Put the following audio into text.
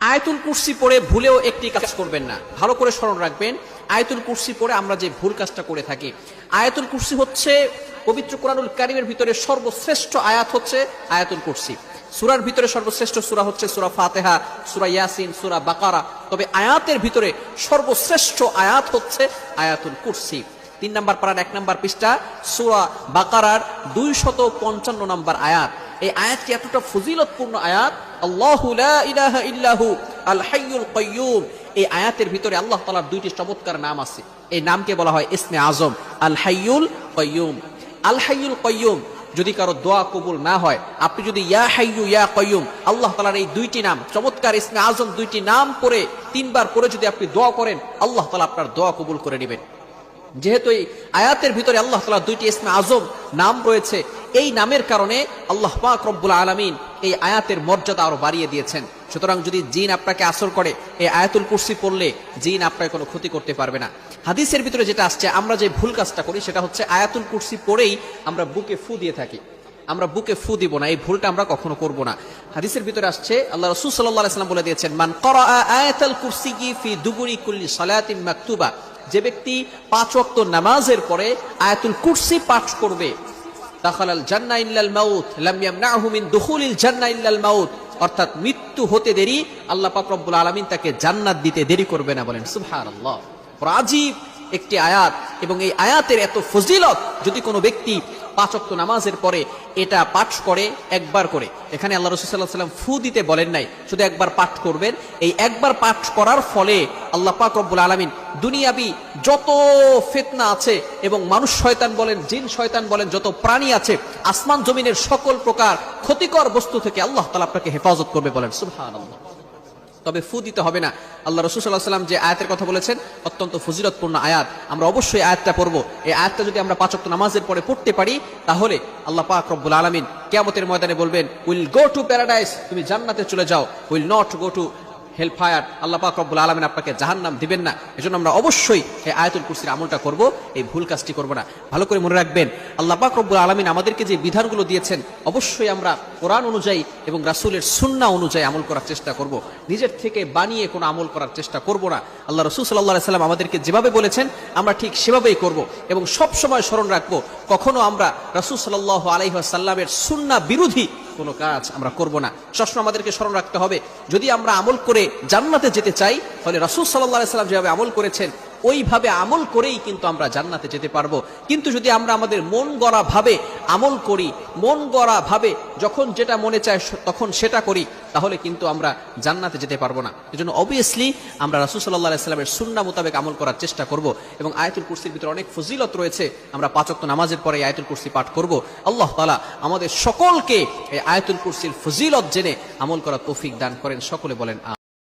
আয়াতুল কুরসি পড়ে ভুলেও একটি কাজ করবেন না। ভালো করে স্মরণ রাখবেন, আয়াতুল কুরসি পড়ে আমরা যে ভুল কাজটা করে থাকি। আয়াতুল কুর্সি হচ্ছে পবিত্র কোরআনুল কারিমের ভিতরে সর্বশ্রেষ্ঠ আয়াত হচ্ছে আয়াতুল কুরসি। সুরার ভিতরে সর্বশ্রেষ্ঠ সুরা হচ্ছে সুরা ফাতেহা, সুরা ইয়াসিন, সুরা বাকারা। তবে আয়াতের ভিতরে সর্বশ্রেষ্ঠ আয়াত হচ্ছে আয়াতুল কুরসি। তিন নম্বর পাড়ার এক নম্বর পৃষ্ঠা, সুরা বাকারার দুই শত পঞ্চান্ন নম্বর আয়াত। এই আয়াতটি এতটা ফজিলতপূর্ণ আয়াত, আল্লাহু লা আল এই আয়াতের ভিতরে আল্লাহ তাআলার দুইটি চমৎকার নাম আছে। এই নামকে বলা হয় ইসমে আজম, আল হাইয়ুল কাইয়্যুম আল হাইয়ুল কাইয়্যুম যদি কারও দোয়া কবুল না হয়, আপনি যদি ইয়া হাইয়ু ইয়া কাইয়ুম, আল্লাহ তালার এই দুইটি নাম, চমৎকার ইসমে আজম দুইটি নাম করে তিনবার করে যদি আপনি দোয়া করেন, আল্লাহ তালা আপনার দোয়া কবুল করে নেবেন। যেহেতু এই আয়াতের ভিতরে আল্লাহ তালা দুইটি ইসমে আজম নাম রয়েছে, এই নামের কারণে আল্লাহ পাক রব্বুল আলমিন এই আয়াতের মর্যাদা আরও বাড়িয়ে দিয়েছেন। সুতরাং যদি জিন আপনাকে আসর করে, এই আয়াতুল কুরসি পড়লে জিন আপনাকে কোনো ক্ষতি করতে পারবে না। হাদিসের ভিতরে যেটা আসছে, আমরা যে ভুল কাজটা করি, সেটা হচ্ছে আয়াতুল কুরসি পড়েই আমরা বুকে ফু দিয়ে থাকি। আমরা বুকে ফু দিব না, এই ভুলটা আমরা কখনো করব না। হাদিসের ভিতরে আসছে, আল্লাহ রসুল সাল্লাহ সাল্লাম বলে দিয়েছেন, মান করা আয়াতাল কুরসি ফি দুগুরি কুল্লি সালাতিন মাকতুবা যে ব্যক্তি পাঁচ ওয়াক্ত নামাজের পরে আয়াতুল কুরসি পাঠ করবে, দাখালাল জান্না ইল্লাল মাউত, লাম ইয়ামনাহু মিন দুখুলিল জান্না ইল্লাল মাউত অর্থাৎ মৃত্যু হতে দেরি, আল্লাহ পাক রব্বুল আলামিন তাকে জান্নাত দিতে দেরি করবে না বলেন। সুবহানাল্লাহ। রাজীব একটি আয়াত, এবং এই আয়াতের এত ফজিলত, যদি কোনো ব্যক্তি পাঁচ নামাজের পরে এটা পাঠ করে, একবার করে, এখানে আল্লাহ রসুল সাল্লাহ সাল্লাম ফু দিতে বলেন নাই, শুধু একবার পাঠ করবেন, এই একবার পাঠ করার ফলে আল্লাহ পাক রব্বুল আলমিন দুনিয়াবি যত ফেতনা আছে, এবং মানুষ শয়তান বলেন, জিন শয়তান বলেন, যত প্রাণী আছে, আসমান জমিনের সকল প্রকার ক্ষতিকর বস্তু থেকে আল্লাহ তালা আপনাকে হেফাজত করবে বলেন সুবহান আল্লাহ তবে ফু দিতে হবে না। আল্লাহ রসুল সাল্লাহ সাল্লাম যে আয়াতের কথা বলেছেন, অত্যন্ত ফজিলতপূর্ণ আয়াত। আমরা অবশ্যই আয়াতটা পড়ব। এই আয়াতটা যদি আমরা পাঁচক্ত নামাজের পরে পড়তে পারি, তাহলে আল্লাহ পাক রব্বুল আলমিন কেয়ামতের ময়দানে বলবেন, উইল গো টু প্যারাডাইস, তুমি জান্নাতে চলে যাও। Will not go to hell fire Allah পাক রব্বুল আলমিন আপনাকে জাহান্নাম দিবেন না। এজন্য আমরা অবশ্যই এই আয়াতুল কুরসির আমলটা করব, এই ভুল কাজটি করব না। ভালো করে মনে রাখবেন, আল্লাহ পাক রব্বুল আলমিন আমাদেরকে যে বিধানগুলো দিয়েছেন, অবশ্যই আমরা কোরআন অনুযায়ী এবং রাসূলের সুন্না অনুযায়ী আমল করার চেষ্টা করব। নিজের থেকে বানিয়ে কোনো আমল করার চেষ্টা করব না। আল্লাহ রসুল সাল্লাহ সাল্লাম আমাদেরকে যেভাবে বলেছেন, আমরা ঠিক সেভাবেই করব এবং সব সময় স্মরণ রাখব, কখনো আমরা রাসূল সাল্লাহ আলাইসাল্লামের সুন্না বিরোধী কোনো কাজ আমরা করব না। সবসময় আমাদেরকে স্মরণ রাখতে হবে, যদি আমরা আমল করে জান্নাতে যেতে চাই, তাহলে রাসূল সাল্লাহ সাল্লাম যেভাবে আমল করেছেন ওইভাবে আমল করেই কিন্তু আমরা জান্নাতে যেতে পারব। কিন্তু যদি আমরা আমাদের মন গড়া ভাবে আমল করি, মন গড়া ভাবে যখন যেটা মনে চায় তখন সেটা করি, তাহলে কিন্তু আমরা জান্নাতে যেতে পারব না। এজন্য অবভিয়াসলি আমরা রাসুল সাল্লাহ সাল্লামের সুন্না মোতাবেক আমল করার চেষ্টা করব এবং আয়াতুল কুরসির ভিতরে অনেক ফজিলত রয়েছে। আমরা পাঁচক্ত নামাজের পরে আয়াতুল কুরসি পাঠ করব। আল্লাহ তালা আমাদের সকলকে এই আয়াতুল কুরসির ফজিলত জেনে আমল করার তৌফিক দান করেন। সকলে বলেন